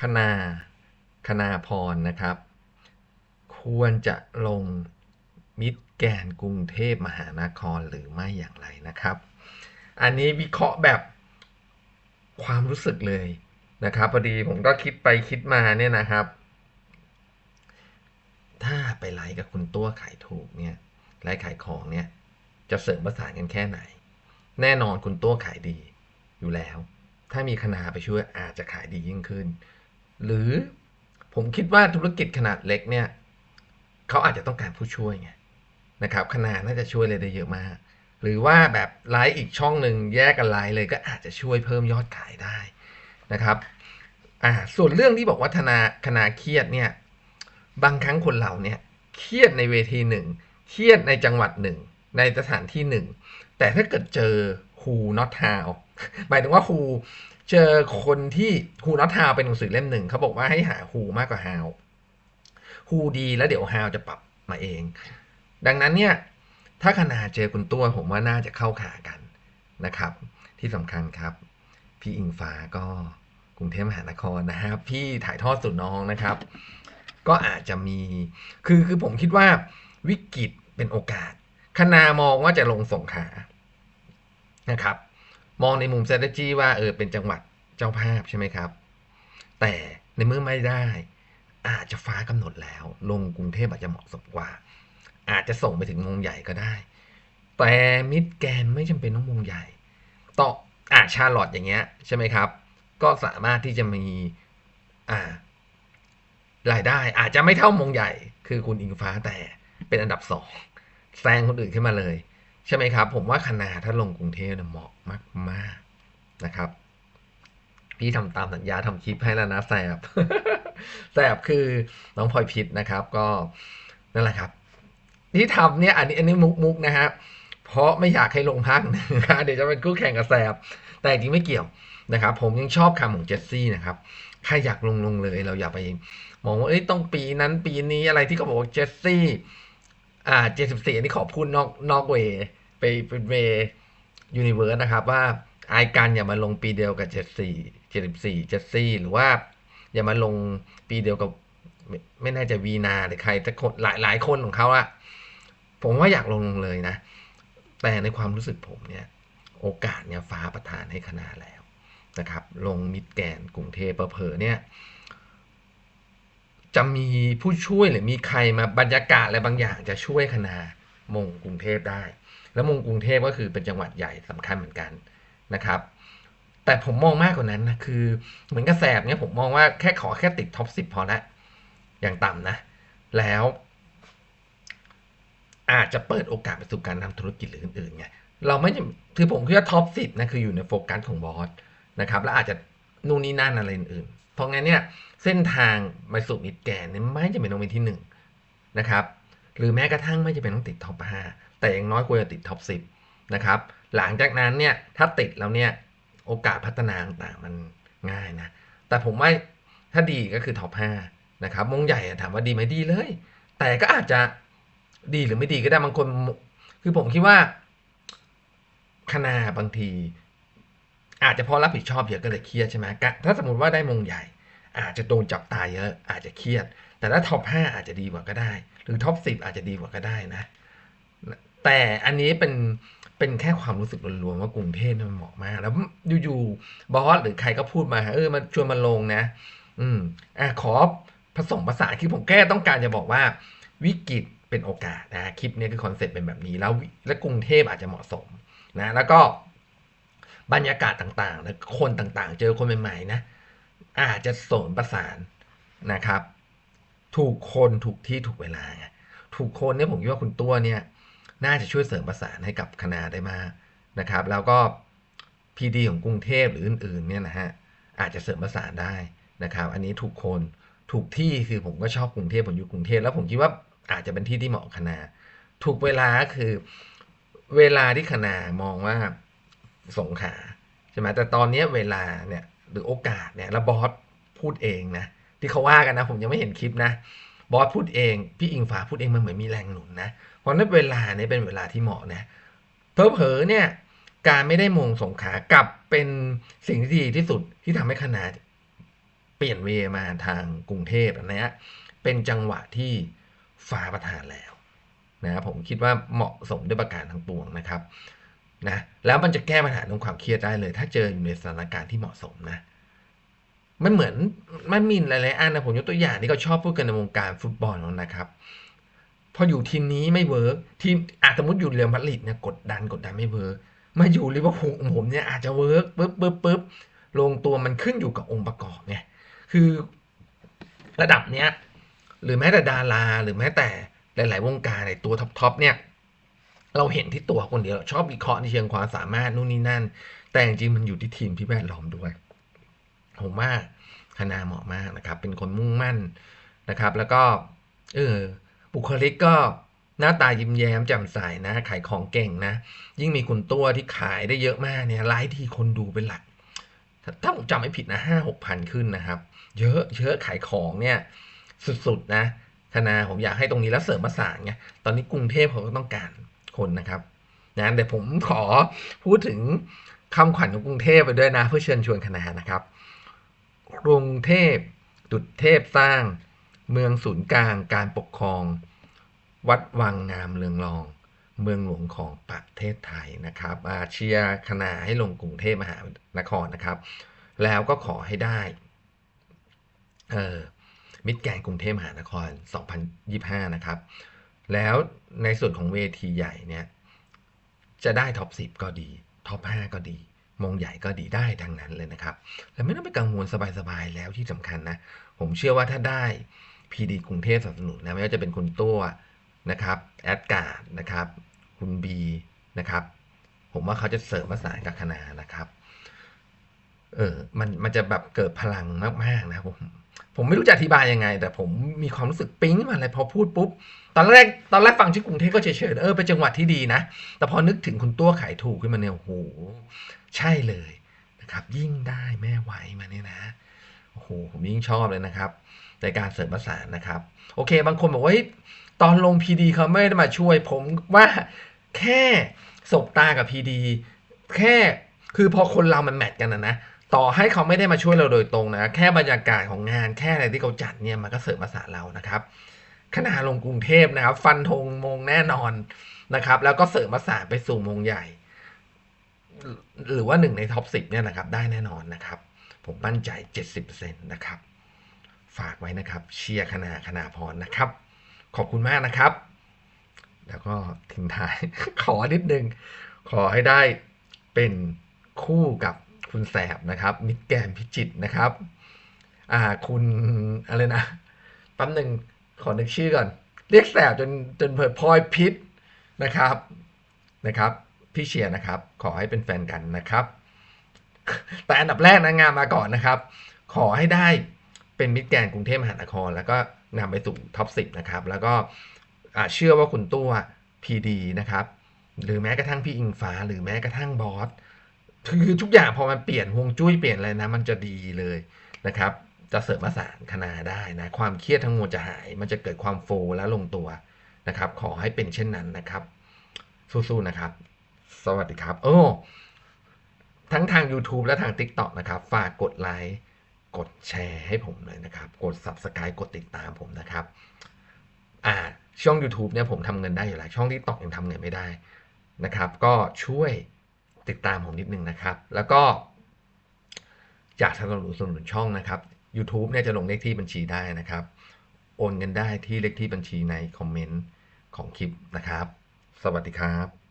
คณาคณาพรนะครับ ควรจะลงมิตรแกนกรุงเทพมหานครหรือไม่อย่างไรนะครับ อันนี้วิเคราะห์แบบความรู้สึกเลยนะครับพอดีผมก็คิดไปคิดมาเนี่ยนะครับ ถ้าไปไลฟ์กับคุณตัวขายถูกเนี่ยไลฟ์ขายของเนี่ยจะเสริมประสานกันแค่ไหน แน่นอนคุณตัวขายดีอยู่แล้ว ถ้ามีคณาไปช่วยอาจจะขายดียิ่งขึ้น หรือผมคิดว่าธุรกิจขนาดเล็กเนี่ยเขาอาจจะต้องการผู้ช่วยไงนะครับคณาดน่าจะช่วยเลยได้เยอะมาก หรือว่าแบบไลฟ์อีกช่องหนึ่งแยกกันไลฟ์เลยก็อาจจะช่วยเพิ่มยอดขายได้นะครับอ่าส่วนเรื่องที่บอกว่าธนาคณาเครียดเนี่ยบางครั้งคนเราเนี่ยเครียดในเวทีหนึ่งเครียดในจังหวัดหนึ่งในสถานที่หนึ่งแต่ถ้าเกิดเจอ who not how หมายถึงว่า who เจอคนที่ who not how เป็นหนังสือเล่มหนึ่งเขาบอกว่าให้หา who มากกว่า how who ดีแล้วเดี๋ยว how จะปรับมาเอง ดังนั้นเนี่ยถ้าคณาเจอคุณตัวผมว่าน่าจะเข้าขากันนะครับ ที่สำคัญครับ พี่อิงฟ้าก็กรุงเทพมหานครนะครับพี่ถ่ายทอดสู่น้องนะครับ ก็อาจจะมีคือคือผมคิดว่าวิกฤตเป็นโอกาส คณามองว่าจะลงสงขานะครับ มองในมุม strategy ว่าเออเป็นจังหวัดเจ้าภาพใช่ไหมครับ แต่ในเมื่อไม่ได้ อาจจะฟ้ากำหนดแล้ว ลงกรุงเทพอาจจะเหมาะสมกว่า อาจจะส่งไปถึงวงใหญ่ก็ได้ แต่มิดแกนไม่จำเป็นต้องวงใหญ่ต่ออาชาลอตอย่างเงี้ยใช่ไหมครับ ก็สามารถที่จะมีอ่ารายได้อาจจะไม่เท่ามงใหญ่ คือคุณอิงฟ้าแต่เป็นอันดับสองแซงคนอื่นขึ้นมาเลย ใช่ไหมครับ ผมว่าคณาถ้าลงกรุงเทพเนี่ยเหมาะมากๆนะครับ พี่ทำตามสัญญาทำคลิปให้แล้วนะแสบแสบคือน้องพลอยพิษนะครับ ก็นั่นแหละครับ ที่ทำเนี่ยอันนี้อันนี้มุกมุกนะครับเพราะไม่อยากให้ลงพักหนึ่งนะเดี๋ยวจะเป็นคู่แข่งกับแสบแต่จริงไม่เกี่ยวนะครับ ผมยังชอบคำของเจสซี่นะครับใครอยากลงลงเลยเราอย่าไปมองว่าเอ้ยต้องปีนั้นปีนี้อะไรที่เขาบอกว่าเจสซี่ อ่าเจ็ดสิบสี่อันนี้ขอพูดนอกนอกเวไปเป็นเวยูนิเวิร์สนะครับ ว่าไอการอย่ามาลงปีเดียวกับเจ็ดสี่เจ็ดสิบสี่เจสซี่หรือว่า อย่ามาลงปีเดียวกับไม่ไม่น่าจะวีนาหรือใครสักคนหลายหลายคนของเขาอะผมว่าอยากลงเลยนะ แต่ในความรู้สึกผมเนี่ย โอกาสเนี่ยฟ้าประทานให้คณะแล้วนะครับ ลงมิดแกนกรุงเทพเผอเนี่ย จะมีผู้ช่วยหรือมีใครมาบรรยากาศอะไรบางอย่างจะช่วยคณะมงกรุงเทพได้ แล้วมงกรุงเทพก็คือเป็นจังหวัดใหญ่สำคัญเหมือนกันนะครับ แต่ผมมองมากกว่านั้นนะคือเหมือนกระแสบเนี่ยผมมองว่าแค่ขอแค่ติดท็อปสิบพอละอย่างต่ำนะ แล้ว อาจจะเปิดโอกาสไปสู่การทำธุรกิจหรืออื่นๆไงเราไม่คือผมคิดว่าท็อปสิบนะคืออยู่ในโฟกัสของบอสนะครับ แล้วอาจจะนู่นนี่นั่นอะไรอื่น เพราะงั้นเนี่ยเส้นทางไปสู่มิดแกนเนี่ยไม่จำเป็นต้องเป็นที่หนึ่งนะครับ หรือแม้กระทั่งไม่จำเป็นต้องติดท็อปห้าแต่อย่างน้อยควรจะติดท็อปสิบนะครับ หลังจากนั้นเนี่ยถ้าติดแล้วเนี่ยโอกาสพัฒนาต่างมันง่ายนะ แต่ผมว่าถ้าดีก็คือท็อปห้านะครับมงใหญ่ถามว่าดีไหมดีเลย แต่ก็อาจจะดีหรือไม่ดีก็ได้บางคน คือผมคิดว่าคณะบางที อาจจะพราะรับผิดชอบเยอะก็เลยเครียดใช่ไหมกะถ้าสมมติว่าได้มงใหญ่ อาจจะโดนจับตายเยอะอาจจะเครียด แต่ถ้าท็อปห้าอาจจะดีกว่าก็ได้ หรือท็อปสิบอาจจะดีกว่าก็ได้นะ แต่อันนี้เป็นเป็นแค่ความรู้สึกรวมๆว่ากรุงเทพมันเหมาะมาก แล้วอยู่ๆบอสหรือใครก็พูดมาเออมาชวนมาลงนะ อืมอะขอผสมภาษาคือผมแก้ต้องการจะบอกว่า วิกฤตเป็นโอกาสนะคลิปนี้คือคอนเซ็ปต์เป็นแบบนี้แล้วและกรุงเทพอาจจะเหมาะสมนะ แล้วก็ บรรยากาศต่างๆและคนต่างๆ เจอคนใหม่ๆนะอาจจะสนประสานนะครับ ถูกคนถูกที่ถูกเวลาไงถูกคนเนี่ยผมคิดว่าคุณตัวเนี่ยน่าจะช่วยเสริมประสานให้กับคณะได้มากนะครับ แล้วก็พีดีของกรุงเทพหรืออื่นๆเนี่ยนะฮะอาจจะเสริมประสานได้นะครับ อันนี้ถูกคนถูกที่คือผมก็ชอบกรุงเทพผมอยู่กรุงเทพแล้วผมคิดว่าอาจจะเป็นที่ที่เหมาะคณะถูกเวลาคือเวลาที่คณะมองว่า สงขาใช่ไหมแต่ตอนนี้เวลาเนี่ยหรือโอกาสเนี่ยแล้วบอสพูดเองนะที่เขาว่ากันนะ ผมยังไม่เห็นคลิปนะบอสพูดเองพี่อิงฟ้าพูดเองมันเหมือนมีแรงหนุนนะเพราะนั้นเวลาเนี่ยเป็นเวลาที่เหมาะนะเพอเพอเนี่ยการไม่ได้มงสงขากลับเป็นสิ่งที่ดีที่สุดที่ทำให้คณะปีปลี่ยนเวมาทางกรุงเทพนเนี้ยเป็นจังหวะที่ฟ้าประทานแล้วนะผมคิดว่าเหมาะสมด้วยประการทั้งปวงนะครับ นะแล้วมันจะแก้ปัญหาเรื่องความเครียดได้เลย ถ้าเจออยู่ในสถานการณ์ที่เหมาะสมนะมันเหมือนมันมีหลายๆอันนะผมยกตัวอย่างที่เขาชอบพูดกันในวงการฟุตบอลนะครับ พออยู่ทีมนี้ไม่เวิร์กทีมอาจสมมติอยู่เรอัลมาดริดเนี่ยกดดันกดดันไม่เวิร์กมาอยู่ลิเวอร์พูลของผมเนี่ยอาจจะเวิร์กปึ๊บปึ๊บปึ๊บลงตัวมันขึ้นอยู่กับองค์ประกอบไงคือระดับเนี้ยหรือแม้แต่ดาราหรือแม้แต่หลาย ๆ วงการในตัวท็อปๆเนี่ย เราเห็นที่ตัวคนเดียว ชอบวิเคราะห์ในเชิงความสามารถนู่นนี่นั่น แต่จริงมันอยู่ที่ทีมที่แวดล้อมด้วย ผมว่าคณาเหมาะมากนะครับ เป็นคนมุ่งมั่นนะครับ แล้วก็เออบุคลิกก็หน้าตายิ้มแย้มแจ่มใสนะ ขายของเก่งนะ ยิ่งมีคุณตัวที่ขายได้เยอะมากเนี่ยไลฟ์ที่คนดูเป็นหลัก ถ้าถ้าผมจำไม่ผิดนะห้าหกพันขึ้นนะครับ เยอะเยอะขายของเนี่ยสุดๆนะคณาผมอยากให้ตรงนี้แล้วเสริมประสานไงตอนนี้กรุงเทพเขาก็ต้องการ คนนะครับนะเดี๋ยวผมขอพูดถึงคำขวัญของกรุงเทพไปด้วยนะ เพื่อเชิญชวนคณะนะครับ กรุงเทพดุจเทพสร้าง เมืองศูนย์กลางการปกครอง วัดวังงามเรืองรอง เมืองหลวงของประเทศไทยนะครับอาเชียร์คณะให้ลงกรุงเทพมหานครนะครับ แล้วก็ขอให้ได้เออมิตรแกรนกรุงเทพมหานคร 2025 นะครับ แล้วในส่วนของเวทีใหญ่เนี่ยจะได้ท็อป10 ก็ดีท็อป5 ก็ดี มงใหญ่ก็ดีได้ทั้งนั้นเลยนะครับ แล้วไม่ต้องไปกังวลสบายๆ แล้วที่สำคัญนะ ผมเชื่อว่าถ้าได้พีดีกรุงเทพสนับสนุนนะไม่ว่าจะเป็นคุณตัวนะครับแอดการ์ดนะครับ คุณบีนะครับ ผมว่าเขาจะเสริมประสานกับคณะนะครับ เออมันมันจะแบบเกิดพลังมากๆนะผม ผมไม่รู้จะอธิบายยังไง แต่ผมมีความรู้สึกปิ๊งมาเลยพอพูดปุ๊บตอนแรกตอนแรกฟังชื่อกรุงเทพก็เฉยๆเออเป็นจังหวัดที่ดีนะ แต่พอนึกถึงคุณตัวขายถูกขึ้นมาเนี่ยโอ้โหใช่เลยนะครับ ยิ่งได้แม่ไหวมาเนี่ยนะโอ้โหผมยิ่งชอบเลยนะครับในการเสริมประสานนะครับ โอเค บางคนบอกว่าตอนลงพีดีเขาไม่ได้มาช่วย ผมว่าแค่สบตากับพีดีแค่ คือพอคนเรามันแมทกันนะนะต่อให้เขาไม่ได้มาช่วยเราโดยตรงนะ แค่บรรยากาศของงานแค่อะไรที่เขาจัดเนี่ยมันก็เสริมประสาเรานะครับขนาดลงกรุงเทพนะครับ ฟันธงมงแน่นอนนะครับ แล้วก็เสริมประสาไปสู่มงใหญ่ หรือว่าหนึ่งในท็อปสิบเนี่ยนะครับ ได้แน่นอนนะครับ ผมมั่นใจ 70%นะครับ ฝากไว้นะครับ เชียร์คณาคณาพรนะครับ ขอบคุณมากนะครับ แล้วก็ทิ้งท้าย ขอนิดนึง ขอให้ได้เป็น คู่กับคุณแสบนะครับมิตรแกรนพิจิตนะครับ อ่าคุณอะไรนะแป๊บหนึ่งขอนึกชื่อก่อน เรียกแสบจนจนเผิดพลอยพิษนะครับนะครับ พี่เชียร์นะครับ ขอให้เป็นแฟนกันนะครับ แต่อันดับแรกนะงานมาก่อนนะครับ ขอให้ได้เป็นมิตรแกนกรุงเทพมหานคร แล้วก็นำไปสู่ท็อปสินะครับ แล้วก็เชื่อว่าคุณตัวพีดีนะครับ หรือแม้กระทั่งพี่อิงฟ้า หรือแม้กระทั่งบอส คือทุกอย่างพอมันเปลี่ยนฮวงจุ้ยเปลี่ยนอะไรนะ มันจะดีเลยนะครับ จะเสริมประสานคณาได้นะความเครียดทั้งมวลจะหาย มันจะเกิดความโฟลและลงตัวนะครับ ขอให้เป็นเช่นนั้นนะครับ สู้ๆนะครับ สวัสดีครับโอ้ทั้งทาง YouTube และทาง TikTok นะครับ ฝากกดไลค์กดแชร์ให้ผมเลยนะครับ กด Subscribe กดติดตามผมนะครับ อ่า ช่อง YouTube เนี่ยผมทำเงินได้อยู่แล้ว ช่อง TikTok ยังทำเงินไม่ได้นะครับ ก็ช่วย ติดตามผมนิดนึงนะครับ แล้วก็อยากสนับสนุนช่องนะครับ YouTube เนี่ยจะลงเลขที่บัญชีได้นะครับ โอนเงินได้ที่เลขที่บัญชีในคอมเมนต์ของคลิปนะครับ สวัสดีครับ